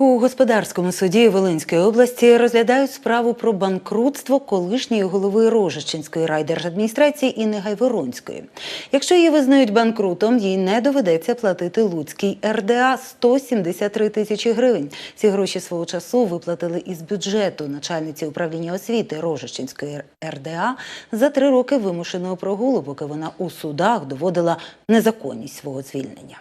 У господарському суді Волинської області розглядають справу про банкрутство колишньої голови Рожичинської райдержадміністрації Інни Гайворонської. Якщо її визнають банкрутом, їй не доведеться платити Луцькій РДА 173 тисячі гривень. Ці гроші свого часу виплатили із бюджету начальниці управління освіти Рожичинської РДА за три роки вимушеного прогулу, поки вона у судах доводила незаконність свого звільнення.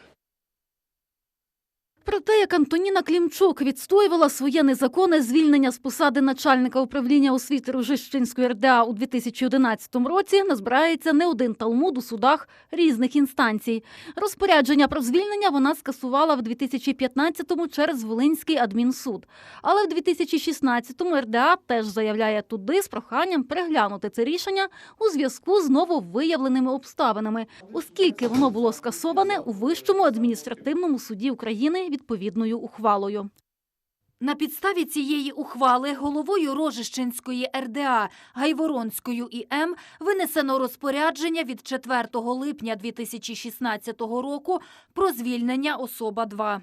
Про те, як Антоніна Клімчук відстоювала своє незаконне звільнення з посади начальника управління освіти Рожищенської РДА у 2011 році, назбирається не один талмуд у судах різних інстанцій. Розпорядження про звільнення вона скасувала в 2015-му через Волинський адмінсуд. Але в 2016-му РДА теж заявляє туди з проханням переглянути це рішення у зв'язку з нововиявленими обставинами, оскільки воно було скасоване у Вищому адміністративному суді України відповідною ухвалою. На підставі цієї ухвали головою Рожищенської РДА Гайворонською ІМ винесено розпорядження від 4 липня 2016 року про звільнення особа 2.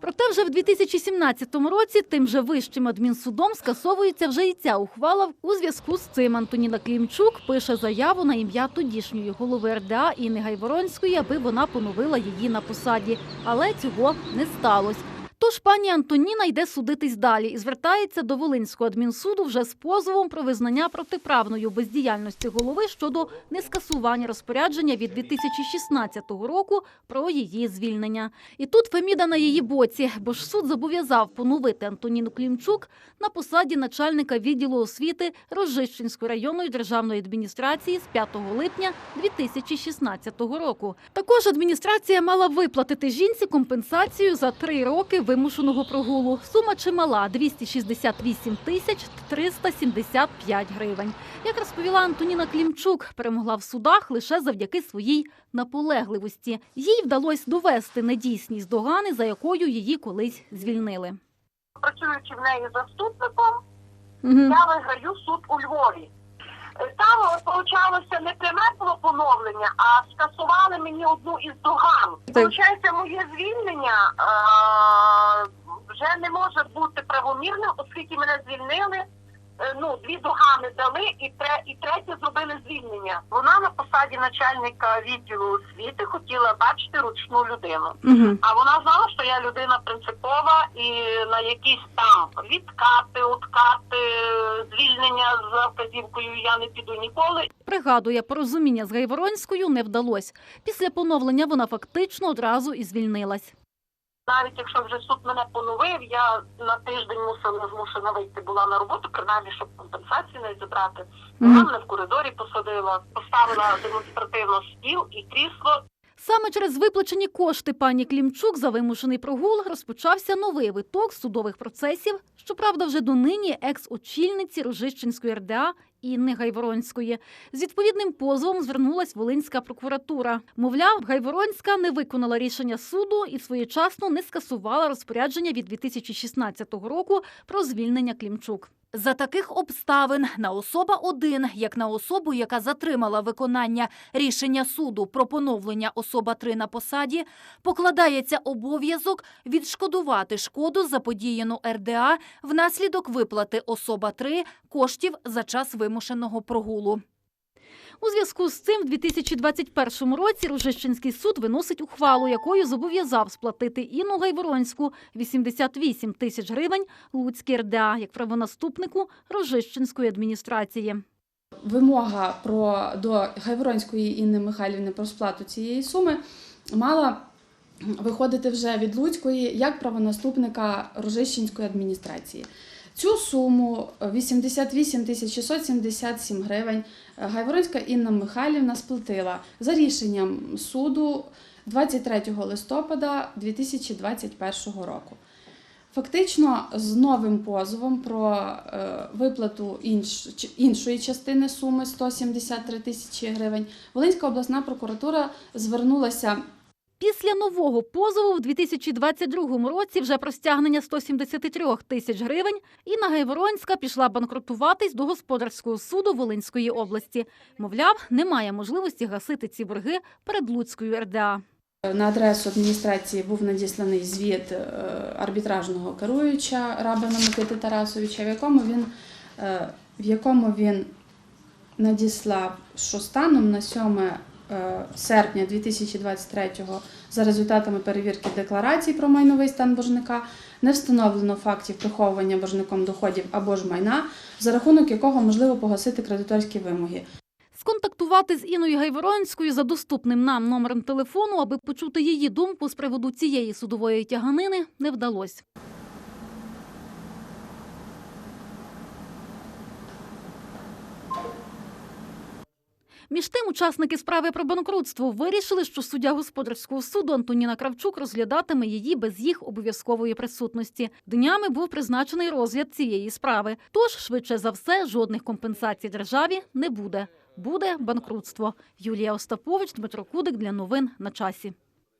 Проте вже в 2017 році тим же вищим адмінсудом скасовується вже і ця ухвала. У зв'язку з цим Антоніна Клімчук пише заяву на ім'я тодішньої голови РДА Інни Гайворонської, аби вона поновила її на посаді. Але цього не сталося. Тож пані Антоніна йде судитись далі і звертається до Волинського адмінсуду вже з позовом про визнання протиправною бездіяльності голови щодо нескасування розпорядження від 2016 року про її звільнення. І тут Феміда на її боці, бо ж суд зобов'язав поновити Антоніну Клімчук на посаді начальника відділу освіти Рожищенської районної державної адміністрації з 5 липня 2016 року. Також адміністрація мала виплатити жінці компенсацію за три роки вимушеного прогулу. Сума чимала 268 тисяч 375 гривень. Як розповіла Антоніна Клімчук, перемогла в судах лише завдяки своїй наполегливості. Їй вдалося довести недійсність догани, за якою її колись звільнили. працюючи в неї заступником, я виграю суд у Львові. Там получалося не пряме було поновлення, а скасували мені одну із доган. Получається, моє звільнення а, вже не може бути правомірним, оскільки мене звільнили. е, Ну, дві догани дали і тре, і третє зробили звільнення. Вона на посаді начальника відділу освіти хотіла бачити ручну людину. А вона знала, що я людина принципова і на якісь там відкати, откати, звільнення за вказівкою я не піду ніколи. Пригадує, порозуміння з Гайворонською не вдалося. Після поновлення вона фактично одразу і звільнилась. Навіть якщо вже суд мене поновив, я на тиждень мусила змушена вийти була на роботу, принаймні, щоб компенсацію не зібрати. Вона мене в коридорі посадила, поставила демонстративно стіл і крісло Саме через виплачені кошти пані Клімчук за вимушений прогул розпочався новий виток судових процесів. Щоправда, вже донині екс-очільниці Рожищенської РДА Інни Гайворонської. З відповідним позовом звернулась Волинська прокуратура. Мовляв, Гайворонська не виконала рішення суду і своєчасно не скасувала розпорядження від 2016 року про звільнення Клімчук. За таких обставин на особа 1, як на особу, яка затримала виконання рішення суду про поновлення особа 3 на посаді, покладається обов'язок відшкодувати шкоду заподіяну РДА внаслідок виплати особа 3 коштів за час вимушеного прогулу. У зв'язку з цим, в 2021 році Рожищенський суд виносить ухвалу, якою зобов'язав сплатити Інну Гайворонську 88 тисяч гривень Луцькій РДА як правонаступнику Рожищенської адміністрації. вимога про до Гайворонської Інни Михайлівни про сплату цієї суми мала виходити вже від Луцької як правонаступника Рожищенської адміністрації. Цю суму 88 тисяч 677 гривень Гайворонська Інна Михайлівна сплатила за рішенням суду 23 листопада 2021 року. Фактично, з новим позовом про е, виплату інш, іншої частини суми 173 тисячі гривень, Волинська обласна прокуратура звернулася Після нового позову в 2022 році вже про стягнення 173 тисяч гривень Інна Гайворонська пішла банкрутуватись до господарського суду Волинської області. Мовляв, немає можливості гасити ці борги перед Луцькою РДА. На адресу адміністрації був надісланий звіт е, арбітражного керуюча Рабина Микити Тарасовича, в якому він, е, в якому він надіслав, що станом на 7 е, серпня 2023 за результатами перевірки декларацій про майновий стан боржника не встановлено фактів приховування боржником доходів або ж майна, за рахунок якого можливо погасити кредиторські вимоги. Сконтактувати з Іною Гайворонською за доступним нам номером телефону, аби почути її думку з приводу цієї судової тяганини, не вдалося. Між тим, учасники справи про банкрутство вирішили, що суддя господарського суду Антоніна Кравчук розглядатиме її без їх обов'язкової присутності. Днями був призначений розгляд цієї справи. Тож, швидше за все, жодних компенсацій державі не буде. Буде банкрутство. Юлія Остапович, Дмитро Кудик для новин на часі.